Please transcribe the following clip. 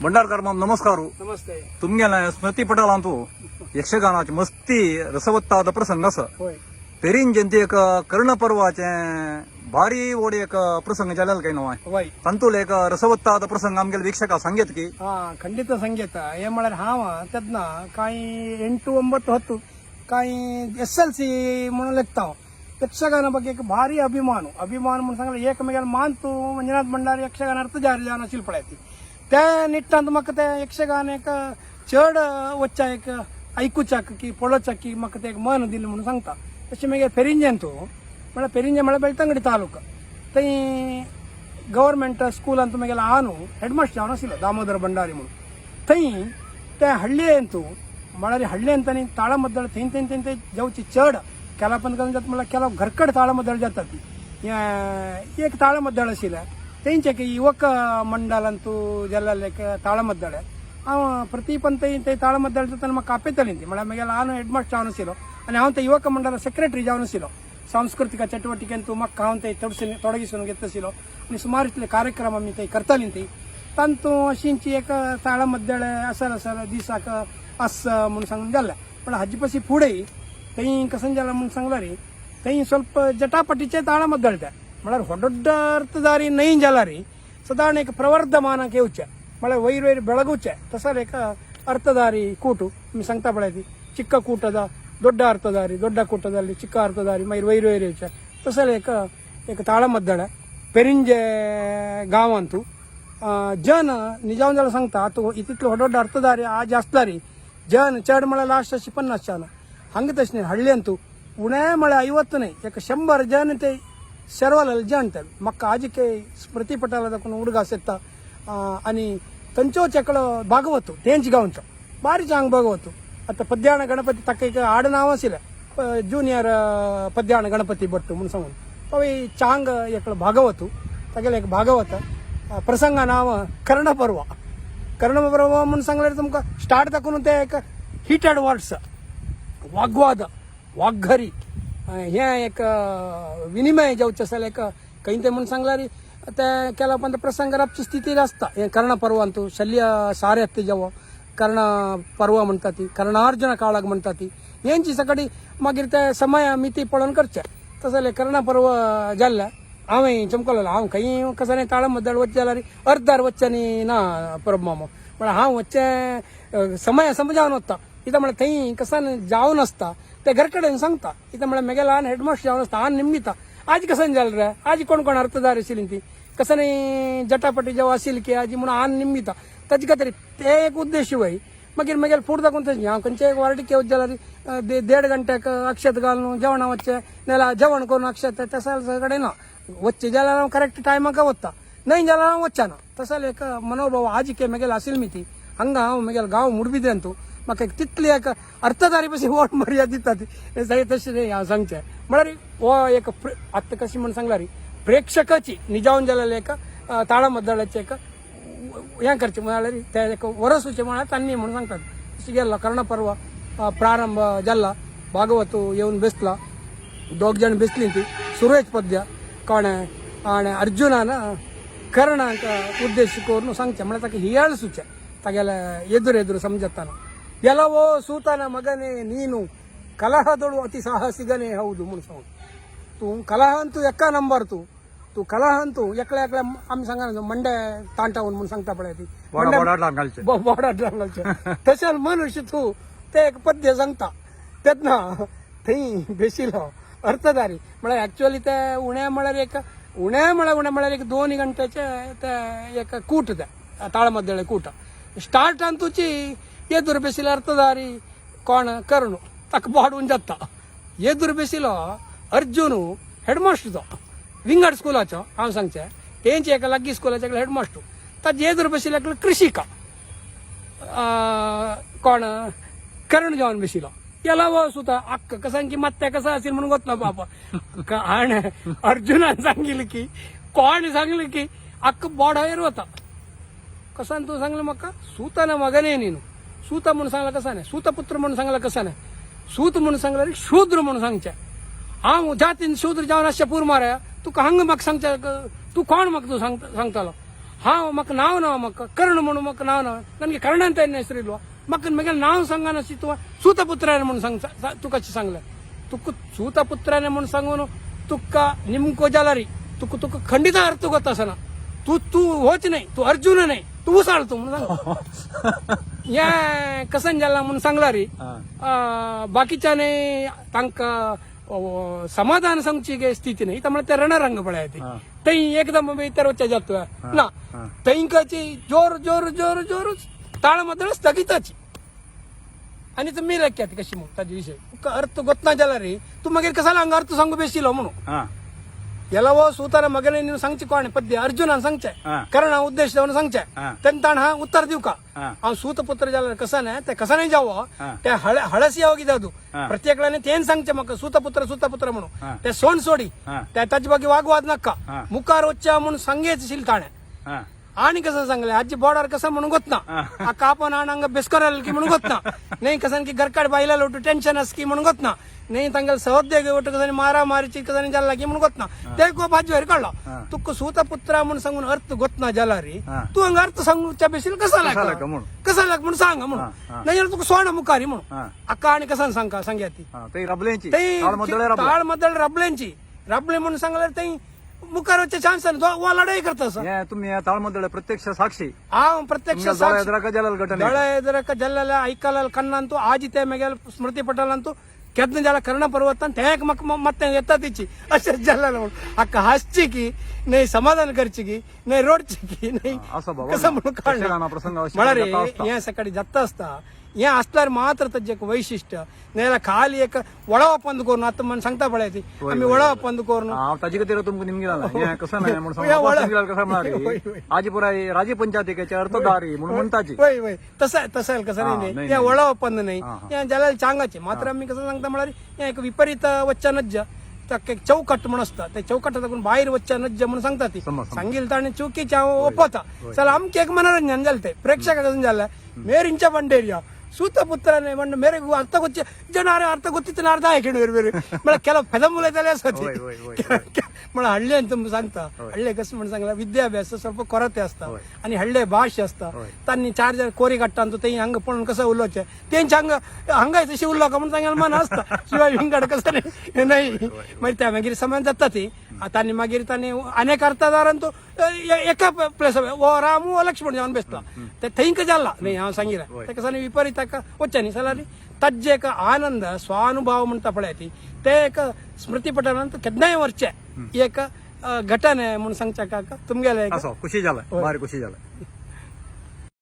भंडारकर माम नमस्कार हो. नमस्ते तुमगेले स्मृती पटल तू यक्षगानाची मस्ती रसवत्ताद प्रसंग असा पेरिन पेरीन एक कर्ण पर्वाचे भारी व्हड एक प्रसंग जाल्याल काय नवाय होय तांतूल एक रसवत्ताद प्रसंग आमगेले वीक्षका सांगेत की ಹಾ ಖಂಡಿತ ಸಂಗೀತ ಏನ್ ಮಾಡ್ಯಾರ ಹಾವ ತೆದ್ನ ಕಾಯಿ ಎಂಟು ಒಂಬತ್ತು ಹತ್ತು ಕಾಯಿ ಎಸ್ ಎಲ್ ಸಿ म्हणून ಲೆಕ್ತಾವ ಯಕ್ಷಗಾನ ಬಗ್ಗೆ ಏಕ ಭಾರಿ ಅಭಿಮಾನ ಅಭಿಮಾನ म्हणून सांगला एकमेकाला मानतो ಮಂಜುನಾथ भंडारी यक्षगानार्थ जारी जाना त्या निट्टांत म्हाका ते यक्षगान एक चड वच्चा एक ऐकूच्याक की पळोवच्याक की म्हाका ते एक मन दिलें म्हणून सांगता तशें मागीर पेरिंजेन तूं म्हळ्यार पेरिंजे म्हळ्यार बेळतंगडी तालुका थंय गव्हर्मेंट स्कुलांत मागीर हांव न्हू हेडमास्टर जावन आशिल्लो दामोदर भंडारी म्हणून थंय त्या हळ्ळेन तूं म्हळ्यार हळ्ळेन तांणी ताळमद्दळ थंय थंय थंय थंय जेवची चड केलापन करून जाता म्हळ्यार केला घरकड ताळमद्दळ जाता ती हें एक ताळमद्दळ आशिल्लें तेंचे ತೆಂಚಕ್ಕೆ ಈ ಒಕ್ಕ ಮಂಡಲ ಅಂತೂ ತಾಳಮದ್ದಳೆ. ಅವ ಪ್ರತಿ ಪಂತ ಇಂತ ತಾಳಮದ್ದಳ ತನ್ನ ಮಕ್ಕ ಅಪ್ಪೆ ತಲಿಂತಿ ಮಳೆ ಮೇಗೆಲ್ಲ ಆನು ಹೆಡ್ ಮಾಸ್ಟರ್ ಅವನಿಸಿರೋ ಅನ್ನ ಅವಂತ ಯುವಕ ಮಂಡಲ ಸೆಕ್ರೆಟರಿ ಅವನಿಸಿರೋ ಸಾಂಸ್ಕೃತಿಕ ಚಟುವಟಿಕೆ ಅಂತೂ ಮಕ್ಕ ಅವಂತ ತೊಡಸಿ ತೊಡಗಿಸೋನು ಎತ್ತಿಸಿರೋ ಅಲ್ಲಿ ಸುಮಾರು ಇಟ್ಲೆ ಕಾರ್ಯಕ್ರಮ ಮಿಂತ ಕರ್ತಲಿಂತಿ. ತಂತು ಅಶಿಂಚಿ ಏಕ ತಾಳಮದ್ದಳೆ ಅಸಲ್ ಅಸಲ ದೀಸಾಕ ಅಸ್ ಮುನ್ಸಂಗಲ್ಲ ಬಳ ಹಜ್ಜಿಪಸಿ ಪೂಡೈ. ತೈ ಕಸಂಜಲ ಮುನ್ಸಂಗ್ಲರಿ. ತೈ ಸ್ವಲ್ಪ ಜಟಾಪಟಿಚೆ ತಾಳಮದ್ದಳ್ದೆ. ಮಳೆ ಮಳರ್ ನೈಂಜಾಲ ರೀ ನೈಂಜಲಾರಿ ಸದಾನೇಕ ಪ್ರವರ್ಧಮಾನಕ್ಕೆ ಉಚ್ಚ, ಮಳೆ ವೈರ್ವೈರ್ ಬೆಳಗುಚ್ಚ ತಸರೇಕ ಅರ್ಥದಾರಿ ಕೂಟು ಸಂಕ್ತ ಬಳದಿ, ಚಿಕ್ಕ ಕೂಟದ ದೊಡ್ಡ ಅರ್ಥದಾರಿ ದೊಡ್ಡ ಕೂಟದಲ್ಲಿ ಚಿಕ್ಕ ಅರ್ಥದಾರಿ ಮೈರ್ ವೈರ್ ವೈರ್ ಉಚ್ಚ, ತಸರೇಕ ಏಕ ತಾಳಮದ್ದಡ, ಪೆರಿಂಜೆ ಗಾವಂತು ಜನ ನಿಜಾಂಜಲ ಸಂಕ್ತ, ಆತು ಹೊಡ ದೊಡ್ಡ ಅರ್ಥದಾರಿ ಆ ಜಾಸ್ತಾರಿ ಜನ ಚಡ್ ಮಳೆ ಲಾಸ್ಟ್ ಶಿಪನ್ನ ಪನ್ನಾಸ್ ಹಂಗೆ ತಕ್ಷಣ ಹಳ್ಳಿ ಅಂತೂ, ಉಣೆ ಮಳೆ ಐವತ್ತನೇ ಯಾಕೆ ಶಂಬರ್ ಜನತೆ శర్వలు జాంటారు మక్క ఆజికే స్మృతి పటాల దక్కున ఉడుగా సెత్త అని ತಂಚೋ ಚಕಳ ಭಾಗವತ್ತು ತೇಂಚ್ ಗಾಂಚ ಬಾರಿ ಚಾಂಗ್ ಭಾಗವತ್ತು ಅತ್ತ ಪದ್ಯಾಣ ಗಣಪತಿ ತಕ್ಕ ಆಡನಾವಾಸಿಲ್ಲ ಜೂನಿಯರ್ ಪದ್ಯಾಣ ಗಣಪತಿ ಬಟ್ಟು ಮುನ್ಸಂಗ್ ಅವ ಈ ಚಾಂಗ್ ಎಕ್ಕಳ ಭಾಗವತು ತಗಲ ಎಕ್ ಭಾಗವತ ಪ್ರಸಂಗ ನಾವ ಕರ್ಣ ಪರ್ವ. ಕರ್ಣ ಪರ್ವ ಮುನ್ಸಂಗ್ಲ ತಮ್ಕ ಸ್ಟಾರ್ಟ್ ತಕ್ಕನಂತೆ ಹಿಟೆಡ್ ವರ್ಡ್ಸ್ ವಾಗ್ವಾದ ವಾಗ್ಗರಿ ह्या एक विनिमय जावचे असेल एक खंय ते म्हणून रे. ते केला पण प्रसंग राबची स्थिती असता हे कर्ण पर्वांतू शल्य सारे ते जेव्हा कर्ण पर्व म्हणटा ती कर्णार्जुन काळाक म्हणटा ती. हेंची सकाळी मागीर ते समय मिती पळोवन करचे. तसले कर्ण पर्व जाल्ले हांवें चमकलो हांव खंय कसं ताळ मद्दळ वच्चे जाल्यार अर्धार वच्च्यांनी ना परब मामो. पण हांव वच्चे समय समजावन वता कित्याक म्हळ्यार थंय कसान जावन आसता ते घर कडेन सांगता कित्याक म्हळ्यार म्हगे ल्हान हेडमास्टर जावन आसता हांव निमता आज कसन जालें रे आज कोण कोण अर्थदार आशिल्लीं ती कसन जटापटी जेव्हा आशिल्ली की आजी म्हणून हांव निमिता ताजे खातीर ते एक उद्देश वय मागीर मागीर फुडें दाखोवन तशें हांव खंयचे एक वारटी येवत जाल्यार दे- देड घंट्याक अक्षत घालून जेवणा वच्चे नाल्यार जेवण करून अक्षत तसा कडेन ना वच्चे जाल्यार हांव करेक्ट टायमाक वता न्हय जाल्यार हांव वच्चाना तसले एक मनोभाव आजिके म्हगेलो आशिल्ली मी ती हांगा हांव म्हगेलो गांव मुडबिद्रेन तूं म्हाका एक तितली एक अर्थदारी पशी वोट मर्यादा दिता ती जाय तशें न्ही हांव सांगचें म्हळ्यार हो एक प्रे- आत्तां कशी म्हण सांगल्यार प्रेक्षकाची निजावन जालेले एक ताळा मद्दळाचे एक हें करचें म्हळ्यार ते एक वरसूचें म्हळ्यार तांणी म्हणून सांगतात तशें गेल्लो कर्णपर्व अ, प्रारंभ जाल्ला भागवतू येवन बसला दोग जाण बसलीं ती सुरेश पद्य कोणे आनी अर्जुनान कर्णाक उद्देश करून सांगचें म्हळ्यार ताका हियाळ सुचें तागेले ಎದುರು ಎದುರು ಸಮಜತ್ತಾನ ಎಲ್ಲವೋ ಸೂತನ ಮಗನೇ ನೀನು ಕಲಹದಳು ಅತಿ ಸಾಹಸಿಗನೇ ಹೌದು ಮುನ್ಸವನು तू कलह तू एका नंबर तू तू कलह तू एकल्या एकल्या आमी सांगा ना, मंडे तांटावून म्हणून सांगता पळय ती बोडा बोडा घालचे ब- बोडा ड्रांगाचे तशें मनुष्य तू ते एक पद्य सांगता तेन्ना थंय बेशिलो अर्थदारी म्हळ्यार एक्चुअली ते उण्या म्हळ्यार एक उण्या म्हळ्यार उण्या म्हळ्यार एक दोन घंट्याचे ते एक कूट ते ताळमद्दळे कूट स्टार्टान तुची ಎದುರು ಬಿಸಿಲರ್ತದಾರಿ ಕೋಣ ಕರ್ಣು, ತಕ್ಕ ಬಾಡು ಉಂಜತ್ತ. ಎದುರು ಬಿಸಿಲ ಅರ್ಜುನು ಹೆಡ್ ಮಾಸ್ಟರ್ ವಿಂಗಡ್ ಸ್ಕೂಲ್ ಆಚೋ, ಆಮ್ ಸಂಚೆ ಏಂಚೆ ಏಕಲ್ ಅಗ್ಗಿ ಸ್ಕೂಲ್ ಆಚೆ ಹೆಡ್ ಮಾಸ್ಟರ್ ತದ್ ಎದುರು ಬಿಸಿಲ ಕೃಷಿಕ. ಕೋಣ ಕರ್ಣ ಜಾನ್ ಬಿಸಿಲ. ಎಲ್ಲ ಸುತ ಅಕ್ಕ ಸಂಗಿ ಮತ್ತೆ ಕಸ ಹಸಿರು ಮನ್ ಗೊತ್ತ ಪಾಪ. ಆಣೆ, ಅರ್ಜುನ ಸಂಗಿಲಿಕ್ಕಿ, ಕೋಣ ಸಂಗ್ಲಿಕ್ಕಿ, ಅಕ್ಕ ಬಾಡ ಇರುವತ್ತ. ಕಸಂತು ಸಂಗ್ಲ ಮಕ್ಕ, ಸೂತನ ಮಗನೇ ನೀನು. सांगलं म्हाका सूताना मगने नीन सूत म्हणून सांगला कसा नाही सूतपुत्र म्हणून सांगला कसा नाही सूत म्हणून सांगला रे शूद्र म्हणून सांगचे हांव जातीन शूद्र जावन अशें पूर मारया तुका हांगा म्हाका सांगचे तू कोण म्हाका तू सांग सांगतालो ಹಾವು ಮಕ್ಕ ನಾವು ನಾವು ಮಕ್ಕ ಕರ್ಣ ಮುಣು ಮಕ್ಕ ನಾವು ನಾವು ನನಗೆ ಕರ್ಣ ಅಂತ ಏನು ಹೆಸರು ಇಲ್ವಾ ಮಕ್ಕನ ಮೇಲೆ ನಾವು ಸಂಗನ ಸಿತ್ತುವ ಸೂತಪುತ್ರನೇ ಮುಣ್ ಸಂಗ್ ತುಕಚ್ಚಿ ಸಂಗ್ಲೆ ತುಕ್ಕು ಸೂತಪುತ್ರನೇ ಮುಣ್ ಸಂಗನು ತುಕ್ಕ ನಿಮ್ ಕೋಜಾಲರಿ ತುಕ್ಕು ತುಕ್ಕು ಖಂಡಿತ ಅರ್ಥ ಗೊತ್ತಾಸನ तू तू होच नाही तू अर्जुन नाही तू उसाळतो म्हणून सांग या कसन झाला म्हणून सांगला रे. बाकीच्याने तांका समाधान सांगची काही स्थिती नाही. त्यामुळे ते रणरंग पडाय ते. एकदम तरच्या जातो ना. तैंकाची जोर जोर जोर जोर ताळ मात्र स्थगिताची. आणि तुम्ही लक्षात कशी मग? त्या विषय. अर्थ गोत ना रे? तू मग कसाला हांगा अर्थ सांगू बेशिलो हो म्हणून? ಎಲ್ಲವೋ ಸೂತನ ಮಗನೇ ನೀನು ಸಂಚಿಕೋಣೆ ಪದ್ಯ ಅರ್ಜುನ ಸಂಚೆ ಕರ್ಣ ಉದ್ದೇಶದವನ ಸಂಚೆ ತೆಂತಾಣ ಉತ್ತರ ದಿವ್ಕ ಆ ಸೂತ ಪುತ್ರ ಜಲ ಕಸನೆ ತೆ ಕಸನೆ ಜಾವ ತೆ ಹಳೆ ಹಳಸಿ ಹೋಗಿದೆ ಅದು. ಪ್ರತ್ಯೇಕಗಳನ್ನೇ ತೇನ್ ಸಂಚೆ ಮಕ್ಕ ಸೂತ ಪುತ್ರ ಸೂತ ಪುತ್ರ ಮನು. ತೆ ಸೋನ್ ಸೋಡಿ ತೆ ತಜ್ ಬಗ್ಗೆ ವಾಗುವಾದ ನಕ್ಕ ಮುಖಾರ ಉಚ್ಚ ಮುನ್ ಸಂಗೇತ ಸಿಲ್ತಾಣೆ. आणि कसा सांगले आजची बोर्डार कसा म्हणून गोतना हा कापण आणंग बेस्कर की म्हणून गोतना नाही कसं की गरकाड बाईला लोटू टेंशन अस की म्हणून गोतना नाही तांकां सवद्दे ओटू कसं मारा मारीची कसं जाल्ला की म्हणून गोतना ते को भाजी वयर काढला तुका सुत पुत्रा म्हणून सांगून अर्थ गोतना जाला रे तू हंगा अर्थ सांगूच्या बेसील कसा लागला कसा लाग म्हणून सांगा म्हणून नाही तुका सोण मुखारी म्हणून अक्का आणि कसं सांगा सांग्या ती ताळ मदळ रबल्यांची रबलें म्हणून सांगल्यार ते मुखारचे ಚಾನ್ಸ್ लढाई ಕರ್ತಾವೆ सर तुम्ही प्रत्यक्ष साक्षी ಆ ಪ್ರತ್ಯಕ್ಷ ಸಾಕ್ಷಿ- ಪ್ರತ್ಯಕ್ಷ ಜಲಾಲ್ ಘಟನೆ. ಜಲ್ಲಲ ಕಣ್ಣಂತೂ ಆಜಿತೆ ಮೇಲೆ ಸ್ಮೃತಿ ಪಟಲ್ ಅಂತೂ ಕೆದ್ನ ಜಲ ಕರ್ಣ ಪರ್ವತ ಅಂತ ಹೇಕ್ ಮಕ್ ಮತ್ತೆ ಎತ್ತತಿಚ್ಚಿ ಅಷ್ಟೇ ಜಲ್ಲ ಅಕ್ಕ ಹಚ್ಚಿಕಿ ನೈ ಸಮಾಧಾನ ಖರ್ಚಿಗಿ ನೈ ರೋಡ್ ಚಿಕ್ಕಿ ನೈ ಆ, ಅಸಭಾವ. ಯಕ್ಷಗಾನ ಪ್ರಸಂಗ ಸಕಡಿ ಜತ್ತ हें असणार मात्र त्याचे एक वैशिष्ट्य नाही खाली एक वडाव पंद करून आता मन सांगता पळय आम्ही आमी पंद करून हांव कधी तुम्ही निम गेला लागला कसं नाही म्हणून कसं अर्थदारी म्हणून म्हणता तसं तसं कसं नाही या त्या पंद नाही या जाल्यार चांगाचे मात्र आम्ही कसं सांगता म्हणा हें एक विपरीत वच्चनच ताका एक चौकट म्हणून असतं त्या चौकटा बाहेर वच्चा नज्ज म्हणून सांगतात ती तर आणि चुकीच्या हांव ओपता आमचे एक मनोरंजन झालं ते प्रेक्षक झालं मेरींच्या बंडेरिया ಪುತ್ರನೇ ಬಂಡ ಮೇರೆಗೂ ಅರ್ಥ ಗೊತ್ತಿ ಜನ ಅರ್ಥ ಗೊತ್ತಿತ್ತು ಅರ್ಧ ಹಾಕಿಡು ಬೇರೆ ಬೇರೆ मला ಕೆಲವು ಪದಮೂಲ ತಲೆ ಸತಿ होय, होय, होय, मला हल्ले ಅಂತ तुम्ही सांगता हल्ले कसं म्हणून सांगला विद्याभ्यास ಸ್ವಲ್ಪ ಕೊರತೆ असता होय. आणि हल्ले भाषೆ असता होय. त्यांनी चार जण कोरी काढता तो ते हंग पण कसं उल्लोचे त्यांच्या अंग हंगाय तशी उल्लो का म्हणून सांगायला मन असता शिवाय हिंगड कसं नाही नाही मागीर त्या मागीर समान जाता ती त्यांनी मागीर त्यांनी अनेक अर्थदारान तो ए- एका ಪ್ಲೇಸ್ ಓ ರಾಮು ಲಕ್ಷ್ಮಣ ಅವನ ಬೆಸ್ಟ್ ಥೈಂಕ ಜಲ್ಲ ನೀ ಹಾಂ ಸಂಗೀರ ತಕ್ಕ ಸನಿ ವಿಪರೀತ ವಚ್ಚನಿ ಸಲಾರಿ ತಜ್ಜೇಕ ಆನಂದ ಸ್ವಾನುಭಾವ ಅಂತ ಪಡೆಯತಿ ತೇಕ ಸ್ಮೃತಿ ಪಠಣ ಅಂತ ಕೆದ್ನಾಯ ವರ್ಷ ಏಕ ಘಟನೆ ಮುನ್ ಸಂಚಾಕ ತುಮ್ಗೆಲ್ಲ ಖುಷಿ झालं ಖುಷಿ झालं